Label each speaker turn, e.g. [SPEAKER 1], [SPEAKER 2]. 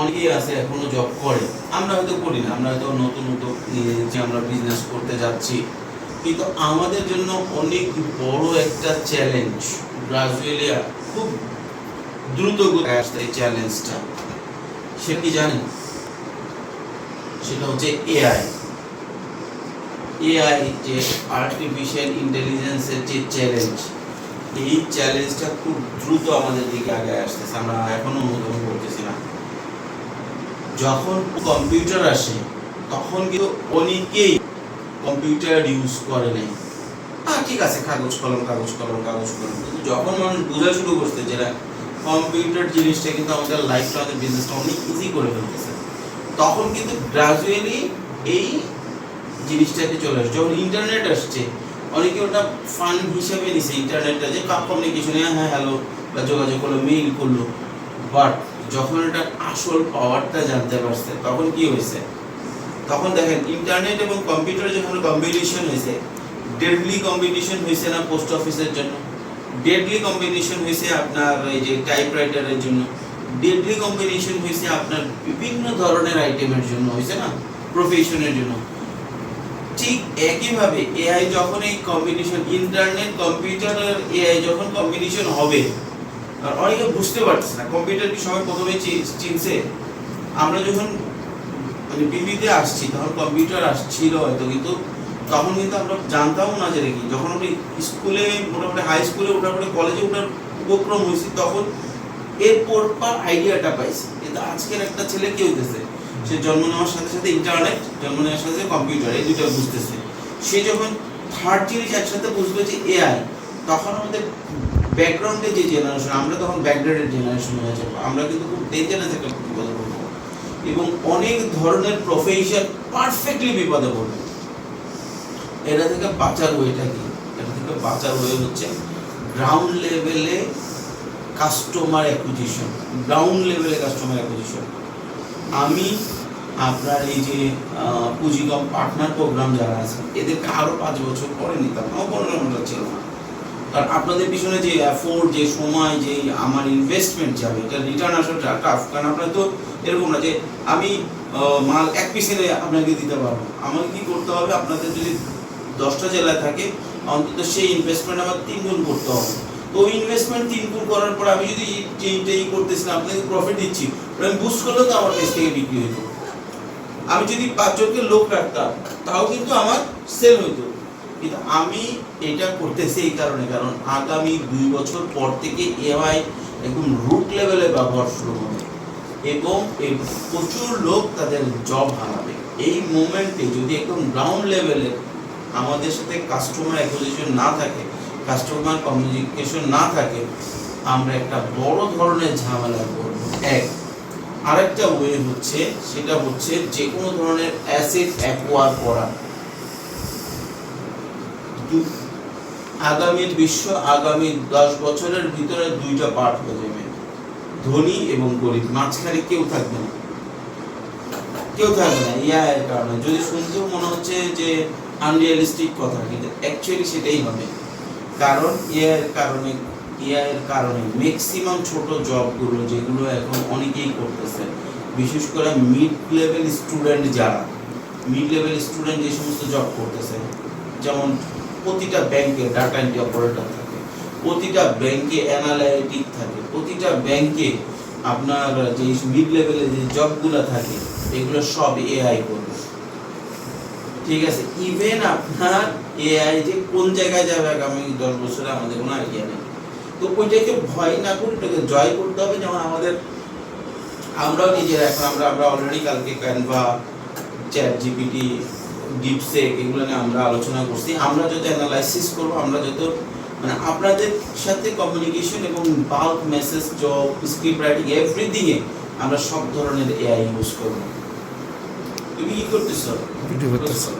[SPEAKER 1] অনেকেই আছে এখনও জব করে। আমরা হয়তো করি না, আমরা হয়তো নতুন যে আমরা বিজনেস করতে যাচ্ছি। কিন্তু আমাদের জন্য অনেক বড় একটা চ্যালেঞ্জ গ্রাজুয়ালি খুব দ্রুত এই চ্যালেঞ্জটা সে কি জানেন সেটা হচ্ছে এআই এআই যে আর্টিফিশিয়াল ইন্টেলিজেন্সের যে চ্যালেঞ্জ এই চ্যালেঞ্জটা খুব দ্রুত আমাদের দিকে আগে আসতেছে। আমরা এখনও অনুধাবন করতেছি না। যখন কম্পিউটার আসে, তখন কিন্তু অনেকেই কম্পিউটার ইউজ করে নাই। হ্যাঁ ঠিক আছে, কাগজ কলম কাগজ কলম কাগজ কলম। কিন্তু যখন মানুষ বোঝা শুরু করছে যেটা কম্পিউটার জিনিসটা কিন্তু আমাদের লাইফটা আমাদের বিজনেসটা অনেক ইজি করে ফেলতেছে, তখন কিন্তু গ্রাজুয়ালি এই জিনিসটাকে চলে আসছে যখন ইন্টারনেট আসছে, অনেকে ওটা ফান হিসেবে নিছে ইন্টারনেটটা যে কমিউনিকেশনে হ্যাঁ হ্যালো বা যোগাযোগ করল মেইল করল বাট যখন এটা আসল পাওয়ারটা জানতে পারছে, তখন কি হয়েছে? তখন দেখেন ইন্টারনেট এবং কম্পিউটার যখন কম্পিটিশন হয়েছে ডেডলি কম্বিনেশন হয়েছে না পোস্ট অফিসের জন্য? ডেডলি কম্পিটিশন হয়েছে আপনার এই যে টাইপরাইটারের জন্য। ডেডলি কম্পিটিশন হয়েছে আপনার বিভিন্ন ধরনের আইটেমের জন্য, হয়েছে না? প্রফেশনের জন্য। ঠিক একইভাবে এআই যখন এই কম্পিটিশন ইন্টারনেট কম্পিউটার এআই যখন কম্বিনেশন হবে আর অনেকে বুঝতে পারছে না কম্পিউটার কি সবাই প্রথমে চিনছে? আমরা যখন মানে পৃথিবীতে আসছি, তখন কম্পিউটার আসছিল হয়তো, কিন্তু তখন কিন্তু আমরা জানতাম না যে কি যখন আমরা স্কুলে, মোটামুটি হাই স্কুলে ওঠার পরে কলেজে ওঠার উপক্রম হয়েছি, তখন এরপর পর আইডিয়াটা পাইছি। কিন্তু আজকের একটা ছেলে কি হইতেছে? সে জন্ম নেওয়ার সাথে সাথে ইন্টারনেট জন্ম নেওয়ার সাথে কম্পিউটার এই দুটো বুঝতেছে। সে যখন থার্ড জিনিস একসাথে বুঝবে যে এআই তখন আমাদের ব্যাকগ্রাউন্ডে যে জেনারেশন আমরা তখন ব্যাকগ্রাউন্ডের জেনারেশন হয়ে যাব। আমরা কিন্তু খুব ডেঞ্জারাস একটা বিপদে পড়ব। এবং অনেক ধরনের প্রফেশন পারফেক্টলি বিপদে পড়বে। এটা থেকে বাঁচার ওয়েটা কি? এটা থেকে বাঁচার ওয়ে হচ্ছে গ্রাউন্ড লেভেলে কাস্টমার অ্যাকুইজিশন গ্রাউন্ড লেভেলে কাস্টমার অ্যাকুইজিশন আমি আপনার এই যে আহ, পুঁজিকম পার্টনার প্রোগ্রাম যারা আছে এদেরকে আরও পাঁচ বছর পরে নিতাম। আমার পনেরো ঘণ্টা ছিল না। কারণ আপনাদের পিছনে যে এফোর্ট যে সময়, যে আমার ইনভেস্টমেন্ট যাবে এটা রিটার্ন আসাটা টাফ কারণ আপনার তো এরকম না যে আমি মাল এক পিসে আপনাকে দিতে পারব আমাকে কি করতে হবে? আপনাদের যদি দশটা জেলায় থাকে, অন্তত সেই ইনভেস্টমেন্ট আমার তিন গুণ করতে হবে। তো ইনভেস্টমেন্ট তিন গুণ করার পর আমি যদি যেইটা করতেছিলাম আপনাকে প্রফিট দিচ্ছি আমি বুস্ট করলেও তো আমার কাছ থেকে বিক্রি হইতো আমি যদি পাঁচজনকে লোক রাখতাম, তাও কিন্তু আমার সেল হইতো। কিন্তু আমি এটা করতেছি এই কারণে, কারণ আগামী দুই বছর পর থেকে এআই একদম রুট লেভেলে ব্যবহার শুরু হবে। এবং প্রচুর লোক তাদের জব হারাবে। এই মোমেন্টে যদি একদম গ্রাউন্ড লেভেলে আমাদের সাথে কাস্টমার অ্যাকুইজিশন না থাকে কাস্টমার কমিউনিকেশন না থাকে, আমরা একটা বড় ধরনের ঝামেলা করব। এক, আরেকটা ওয়ে হচ্ছে, সেটা হচ্ছে যে কোনো ধরনের অ্যাসেট অ্যাকোয়ার করা। আগামীর বিশ্ব আগামী দশ বছরের ভিতরে দুইটা পার্ট হয়ে যাবে ধনী এবং গরিব, মাঝখানে কেউ থাকবে না। কেউ থাকবে না, ইয়া এর কারণে। যদি শুনতেও মনে হচ্ছে যে আনরিয়ালিস্টিক কথা, কিন্তু অ্যাকচুয়ালি সেটাই হবে। কারণ এর কারণে এর কারণে ম্যাক্সিমাম ছোট জবগুলো যেগুলো এখন অনেকেই করতেছে, বিশেষ করে মিড লেভেল স্টুডেন্ট যারা মিড লেভেল স্টুডেন্ট যে সমস্ত জব করতেছে, যেমন প্রতিটা ব্যাংকে ডাটা এন্ট্রি অপারেটর থাকে, প্রতিটা ব্যাংকে অ্যানালাইটিক থাকে, প্রতিটা ব্যাংকে আপনার যে মিড লেভেলে যে জবগুলো থাকে, এগুলো সব এআই করবে। ঠিক আছে? ইভেন আপনার এআই যে কোন জায়গায় যাবে আগামী দশ বছরে আমাদের কোনো আইডিয়া নেই। তো ওইটাকে ভয় না করে ওটাকে জয় করতে হবে, যেমন আমাদের, আমরাও নিজেরা এখন আমরা আমরা অলরেডি কালকে ক্যানভা চ্যাট জিপিটি ডিপসেক এগুলো নিয়ে আমরা আলোচনা করছি। আমরা যত অ্যানালাইসিস করব, আমরা যত মানে আপনাদের সাথে কমিউনিকেশন এবং bulk message job script writing এভরিথিংয়ে আমরা সব ধরনের এআই ইউজ করব। তুমি কি করতেছো?
[SPEAKER 2] ভিডিও করতেছি?